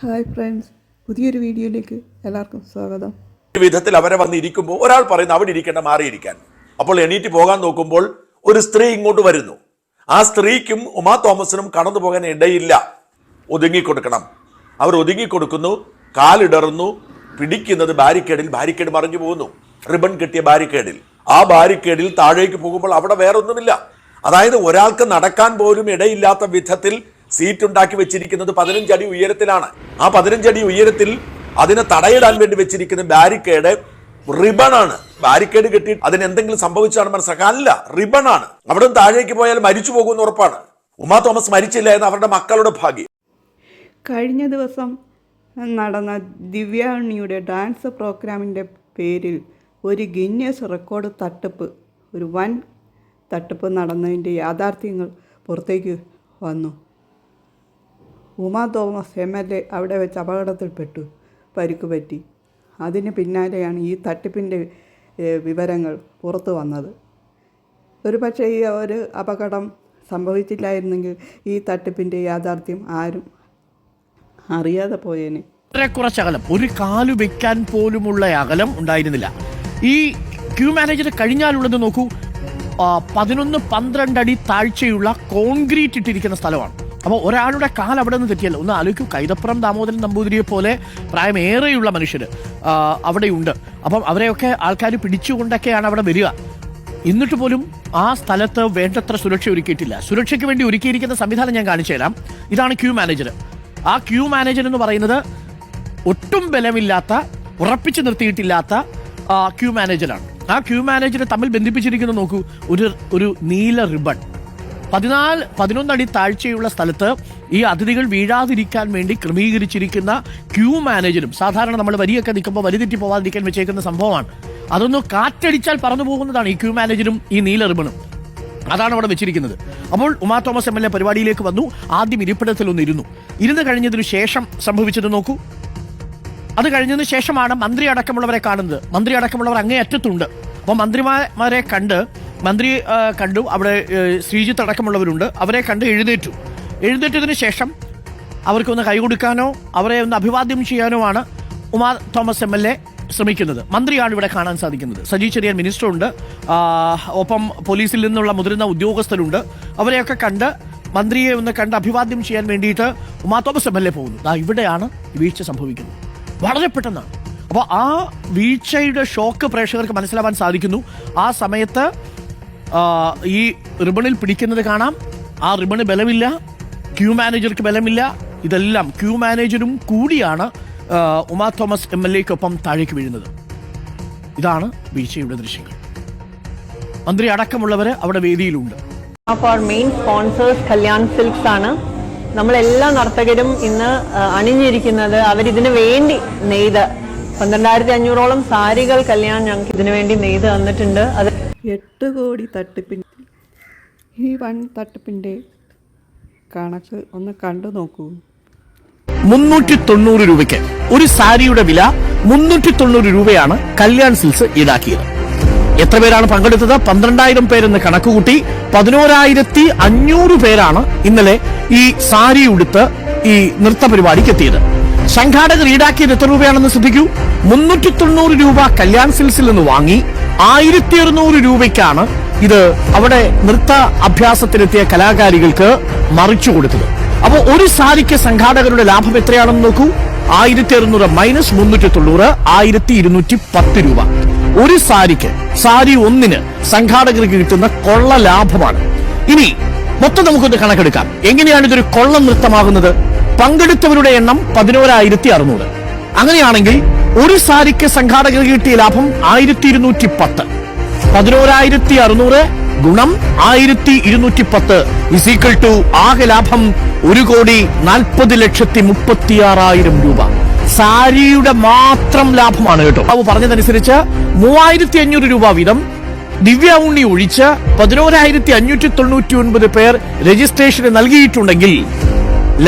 Hi friends പുതിയൊരു വീഡിയോയിലേക്ക് എല്ലാവർക്കും സ്വാഗതം. വിധത്തിൽ അവരെ വന്നിരിക്കുമ്പോൾ ഒരാൾ പറയുന്നു അവിടെ ഇരിക്കേണ്ട മാറിയിരിക്കാൻ. അപ്പോൾ എണീറ്റ് പോകാൻ നോക്കുമ്പോൾ ഒരു സ്ത്രീ ഇങ്ങോട്ട് വരുന്നു. ആ സ്ത്രീക്കും ഉമാ തോമസിനും കടന്നു പോകാൻ ഇടയില്ല. ഒതുങ്ങിക്കൊടുക്കണം. അവർ ഒതുങ്ങിക്കൊടുക്കുന്നു കാലിടറുന്നു പിടിക്കുന്നത് ബാരിക്കേഡിൽ ബാരിക്കേഡ് മറിഞ്ഞു പോകുന്നു. റിബൺ കെട്ടിയ ബാരിക്കേഡിൽ. ആ ബാരിക്കേഡിൽ താഴേക്ക് പോകുമ്പോൾ അവിടെ വേറൊന്നുമില്ല. അതായത് ഒരാൾക്ക് നടക്കാൻ പോലും ഇടയില്ലാത്ത വിധത്തിൽ സീറ്റ് ഉണ്ടാക്കി വെച്ചിരിക്കുന്നത് പതിനഞ്ചടി ഉയരത്തിലാണ്. ആ പതിനഞ്ചടി ഉയരത്തിൽ അതിനെ തടയിടാൻ വേണ്ടി വെച്ചിരിക്കുന്ന ബാരിക്കേഡ് റിബൺ ആണ് ബാരിക്കേഡ് കെട്ടി അതിന് എന്തെങ്കിലും സംഭവിച്ചാണ് മനസ്സിലാക്കുക അല്ല റിബൺ ആണ് അവിടെ താഴേക്ക് പോയാൽ മരിച്ചു പോകുമെന്ന് ഉറപ്പാണ്. ഉമാ തോമസ് മരിച്ചില്ല എന്ന് അവരുടെ മക്കളുടെ ഭാഗ്യം. കഴിഞ്ഞ ദിവസം നടന്ന ദിവ്യാണിയുടെ ഡാൻസ് പ്രോഗ്രാമിന്റെ പേരിൽ ഒരു ഗിന്നസ് റെക്കോർഡ് തട്ടിപ്പ് ഒരു വൻ തട്ടിപ്പ് നടന്നതിന്റെ യാഥാർത്ഥ്യങ്ങൾ പുറത്തേക്ക് വന്നു. Uma Thomas M L A അവിടെ വെച്ച് അപകടത്തിൽപ്പെട്ടു പരിക്ക് പറ്റി. അതിന് പിന്നാലെയാണ് ഈ തട്ടിപ്പിന്റെ വിവരങ്ങൾ പുറത്തു വന്നത്. ഒരു പക്ഷേ ഈ ഒരു അപകടം സംഭവിച്ചില്ലായിരുന്നെങ്കിൽ ഈ തട്ടിപ്പിന്റെ യാഥാർത്ഥ്യം ആരും അറിയാതെ പോയേനെ. വളരെ കുറച്ച് അകലം. ഒരു കാൽ വെക്കാൻ പോലുമുള്ള അകലം ഉണ്ടായിരുന്നില്ല. ഈ ക്യൂ മാനേജർ കഴിഞ്ഞാലുള്ളത് നോക്കൂ പതിനൊന്ന് പന്ത്രണ്ട് അടി താഴ്ചയുള്ള കോൺക്രീറ്റ് ഇട്ടിരിക്കുന്ന സ്ഥലമാണ്. അപ്പോൾ ഒരാളുടെ കാൽ അവിടെ നിന്ന് തെറ്റിയല്ല. ഒന്ന് ആലോചിക്കൂ. കൈതപ്പുറം ദാമോദരൻ നമ്പൂതിരിയെ പോലെ പ്രായമേറെയുള്ള മനുഷ്യർ അവിടെയുണ്ട്. അപ്പം അവരെയൊക്കെ ആൾക്കാർ പിടിച്ചുകൊണ്ടൊക്കെയാണ് അവിടെ വരിക. എന്നിട്ട് പോലും ആ സ്ഥലത്ത് വേണ്ടത്ര സുരക്ഷ ഒരുക്കിയിട്ടില്ല. സുരക്ഷയ്ക്ക് വേണ്ടി ഒരുക്കിയിരിക്കുന്ന സംവിധാനം ഞാൻ കാണിച്ചു തരാം. ഇതാണ് ക്യൂ മാനേജർ ആ ക്യൂ മാനേജർ എന്ന് പറയുന്നത് ഒട്ടും ബലമില്ലാത്ത ഉറപ്പിച്ചു നിർത്തിയിട്ടില്ലാത്ത ക്യൂ മാനേജറാണ് ആ ക്യൂ മാനേജറെ തമ്മിൽ ബന്ധിപ്പിച്ചിരിക്കുന്നത് നോക്കൂ. ഒരു ഒരു നീല റിബൺ. പതിനാല് പതിനൊന്നടി താഴ്ചയുള്ള സ്ഥലത്ത് ഈ അതിഥികൾ വീഴാതിരിക്കാൻ വേണ്ടി ക്രമീകരിച്ചിരിക്കുന്ന ക്യൂ മാനേജരും സാധാരണ നമ്മൾ വരിയൊക്കെ നിൽക്കുമ്പോൾ വരി തെറ്റി പോവാതിരിക്കാൻ വെച്ചേക്കുന്ന സംഭവമാണ്. അതൊന്ന് കാറ്റടിച്ചാൽ പറന്നു പോകുന്നതാണ് ഈ ക്യൂ മാനേജരും ഈ നീല റിബണും അതാണ് അവിടെ വെച്ചിരിക്കുന്നത്. അപ്പോൾ Uma Thomas M L A പരിപാടിയിലേക്ക് വന്നു. ആദ്യം ഇരിപ്പിടത്തിൽ ഒന്ന് ഇരുന്നു. ഇരുന്ന് കഴിഞ്ഞതിനു ശേഷം സംഭവിച്ചത് നോക്കൂ. അത് കഴിഞ്ഞതിന് ശേഷമാണ് മന്ത്രി അടക്കമുള്ളവരെ കാണുന്നത്. മന്ത്രി അടക്കമുള്ളവർ അങ്ങേ അറ്റത്തുണ്ട്. അപ്പോൾ മന്ത്രിമാരെ കണ്ട് മന്ത്രി കണ്ടു. അവിടെ ശ്രീജിത്ത് അടക്കമുള്ളവരുണ്ട്. അവരെ കണ്ട് എഴുന്നേറ്റു. എഴുന്നേറ്റതിന് ശേഷം അവർക്കൊന്ന് കൈ കൊടുക്കാനോ അവരെ ഒന്ന് അഭിവാദ്യം ചെയ്യാനോ ആണ് Uma Thomas M L A ശ്രമിക്കുന്നത്. മന്ത്രിയാണ് ഇവിടെ കാണാൻ സാധിക്കുന്നത്. സജി ചെറിയാൻ മിനിസ്റ്ററുണ്ട്. ഒപ്പം പോലീസിൽ നിന്നുള്ള മുതിർന്ന ഉദ്യോഗസ്ഥരുണ്ട്. അവരെയൊക്കെ കണ്ട് മന്ത്രിയെ ഒന്ന് കണ്ട് അഭിവാദ്യം ചെയ്യാൻ വേണ്ടിയിട്ട് Uma Thomas M L A പോകുന്നു. ആ ഇവിടെയാണ് വീഴ്ച സംഭവിക്കുന്നത്. വളരെ പെട്ടെന്നാണ്. അപ്പോൾ ആ വീഴ്ചയുടെ ഷോക്ക് പ്രേക്ഷകർക്ക് മനസ്സിലാവാൻ സാധിക്കുന്നു. ആ സമയത്ത് ഈ റിബണിൽ പിടിക്കുന്നത് കാണാം. ആ റിബണ് ബലമില്ല. ക്യൂ മാനേജർക്ക് ബലമില്ല. ഇതെല്ലാം ക്യൂ മാനേജരും കൂടിയാണ് ഉമാ തോമസ് എം എൽ എക്കൊപ്പം താഴേക്ക് വീഴുന്നത്. ഇതാണ് വീഴ്ചയുടെ ദൃശ്യങ്ങൾ. മന്ത്രി അടക്കമുള്ളവർ അവിടെ വേദിയിലുണ്ട്. മെയിൻ സ്പോൺസേഴ്സ് കല്യാൺ സിൽക്സ് ആണ്. നമ്മളെല്ലാ നർത്തകരും ഇന്ന് അണിഞ്ഞിരിക്കുന്നത് അവരിതിനു വേണ്ടി നെയ്ത്. പന്ത്രണ്ടായിരത്തി അഞ്ഞൂറോളം സാരികൾ കല്യാൺ ഞങ്ങൾക്ക് ഇതിനു വേണ്ടി നെയ്ത് തന്നിട്ടുണ്ട്. അത് എട്ട് കോടി തട്ടിപ്പിൻ ഈ വൺ തട്ടിപ്പിന്റെ കണക്ക് ഒന്ന് കണ്ടു നോക്കൂ. മുന്നൂറ്റി തൊണ്ണൂറ് രൂപയ്ക്ക് ഒരു സാരിയുടെ വില മുന്നൂറ്റി തൊണ്ണൂറ് രൂപയാണ് കല്യാൺ സിൽസ് ഈടാക്കിയത്. എത്ര പേരാണ് പങ്കെടുത്തത്? പന്ത്രണ്ടായിരം പേരെന്ന് കണക്കുകൂട്ടി പതിനോരായിരത്തി അഞ്ഞൂറ് പേരാണ് ഇന്നലെ ഈ സാരി ഉടുത്ത് ഈ നൃത്ത പരിപാടിക്ക് എത്തിയത്. സംഘാടകർ ഈടാക്കിയത് എത്ര രൂപയാണെന്ന് ശ്രദ്ധിക്കൂ. മുന്നൂറ്റി തൊണ്ണൂറ് രൂപ കല്യാൺ സിൽസിൽ നിന്ന് വാങ്ങി ആയിരത്തി അറുന്നൂറ് രൂപയ്ക്കാണ് ഇത് അവിടെ നൃത്ത അഭ്യാസത്തിനെത്തിയ കലാകാരികൾക്ക് മറിച്ചു കൊടുത്തത്. അപ്പോൾ ഒരു സാരിക്ക് സംഘാടകരുടെ ലാഭം എത്രയാണെന്ന് നോക്കൂ. ആയിരത്തി അറുന്നൂറ് മൈനസ് മുന്നൂറ്റി തൊണ്ണൂറ് ആയിരത്തി ഇരുന്നൂറ്റി പത്ത് രൂപ. ഒരു സാരിക്ക് സാരി ഒന്നിന് സംഘാടകർക്ക് കിട്ടുന്ന കൊള്ള ലാഭമാണ്. ഇനി മൊത്തം നമുക്കൊന്ന് കണക്കെടുക്കാം. എങ്ങനെയാണ് ഇതൊരു കൊള്ളം നൃത്തമാകുന്നത്? പങ്കെടുത്തവരുടെ എണ്ണം പതിനോരായിരത്തി അറുന്നൂറ് അങ്ങനെയാണെങ്കിൽ ഒരു സാരിക്ക് സംഘാടകർ കിട്ടിയ ലാഭം ആയിരത്തി ഇരുന്നൂറ്റി പത്ത് പതിനോരായിരത്തി അറുന്നൂറ് ഗുണം ആയിരത്തി ഇരുന്നൂറ്റി പത്ത് ഇസീക്വൽ ടു ആകെ ലാഭം ഒരു കോടി നാൽപ്പത് ലക്ഷത്തി മുപ്പത്തിയാറായിരം രൂപ. സാരിയുടെ മാത്രം ലാഭമാണ് കേട്ടോ. അവ പറഞ്ഞതനുസരിച്ച് മൂവായിരത്തി അഞ്ഞൂറ് രൂപ വീതം ദിവ്യ ഉണ്ണി ഒഴിച്ച് പതിനോരായിരത്തി അഞ്ഞൂറ്റി തൊണ്ണൂറ്റി ഒൻപത് പേർ രജിസ്ട്രേഷന് നൽകിയിട്ടുണ്ടെങ്കിൽ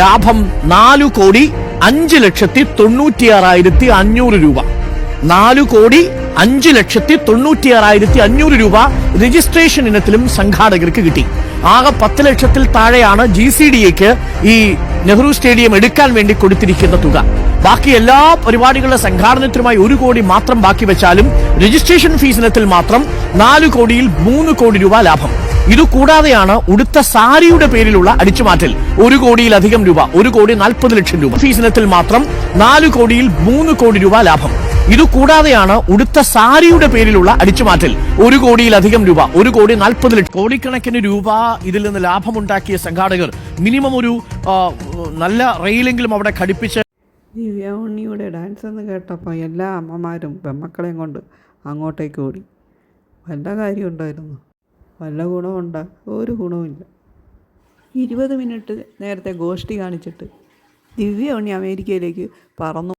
ലാഭം നാലു കോടി അഞ്ച് ലക്ഷത്തി തൊണ്ണൂറ്റിയാറായിരത്തി അഞ്ഞൂറ് രൂപ. നാലു കോടി അഞ്ച് ലക്ഷത്തി തൊണ്ണൂറ്റിയാറായിരത്തി അഞ്ഞൂറ് രൂപ രജിസ്ട്രേഷൻ ഇനത്തിലും സംഘാടകർക്ക് കിട്ടി. ആകെ പത്ത് ലക്ഷത്തിൽ താഴെയാണ് ജി സി ഡി എക്ക് ഈ നെഹ്റു സ്റ്റേഡിയം എടുക്കാൻ വേണ്ടി കൊടുത്തിരിക്കുന്ന തുക. ബാക്കി എല്ലാ പരിപാടികളുടെ സംഘാടനത്തിനുമായി ഒരു കോടി മാത്രം ബാക്കി വെച്ചാലും രജിസ്ട്രേഷൻ ഫീസ് ഇനത്തിൽ മാത്രം നാല് കോടിയിൽ മൂന്ന് കോടി രൂപ ലാഭം. ഇത് കൂടാതെയാണ് ഉടുത്ത സാരിയുടെ പേരിലുള്ള അടിച്ചുമാറ്റൽ ഒരു കോടിയിലധികം രൂപ ഒരു കോടി നാൽപ്പത് ലക്ഷം രൂപ. ഫീസ് ഇനത്തിൽ മാത്രം നാല് കോടിയിൽ മൂന്ന് കോടി രൂപ ലാഭം. ഇത് കൂടാതെയാണ് ഉടുത്ത സാരിയുടെ പേരിലുള്ള അടിച്ചുമാറ്റൽ. ഒരു കോടിയിലധികം രൂപ ഒരു കോടി നാൽപ്പത് ലക്ഷം. കോടിക്കണക്കിന് രൂപ ഇതിൽ നിന്ന് ലാഭമുണ്ടാക്കിയ സംഘാടകർ മിനിമം ഒരു നല്ല റെയിലെങ്കിലും അവിടെ ഘടിപ്പിച്ച് ദിവ്യ ഉണ്ണിയുടെ ഡാൻസ് എന്ന് കേട്ടപ്പോൾ എല്ലാ അമ്മമാരും പെമ്മക്കളെയും കൊണ്ട് അങ്ങോട്ടേക്ക് ഓടി. വല്ല കാര്യം ഉണ്ടായിരുന്നു വല്ല ഗുണമുണ്ട്? ഒരു ഗുണവുമില്ല. ഇരുപത് മിനിറ്റ് നേരത്തെ ഗോഷ്ടി കാണിച്ചിട്ട് ദിവ്യ ഉണ്ണി അമേരിക്കയിലേക്ക് പറന്നു.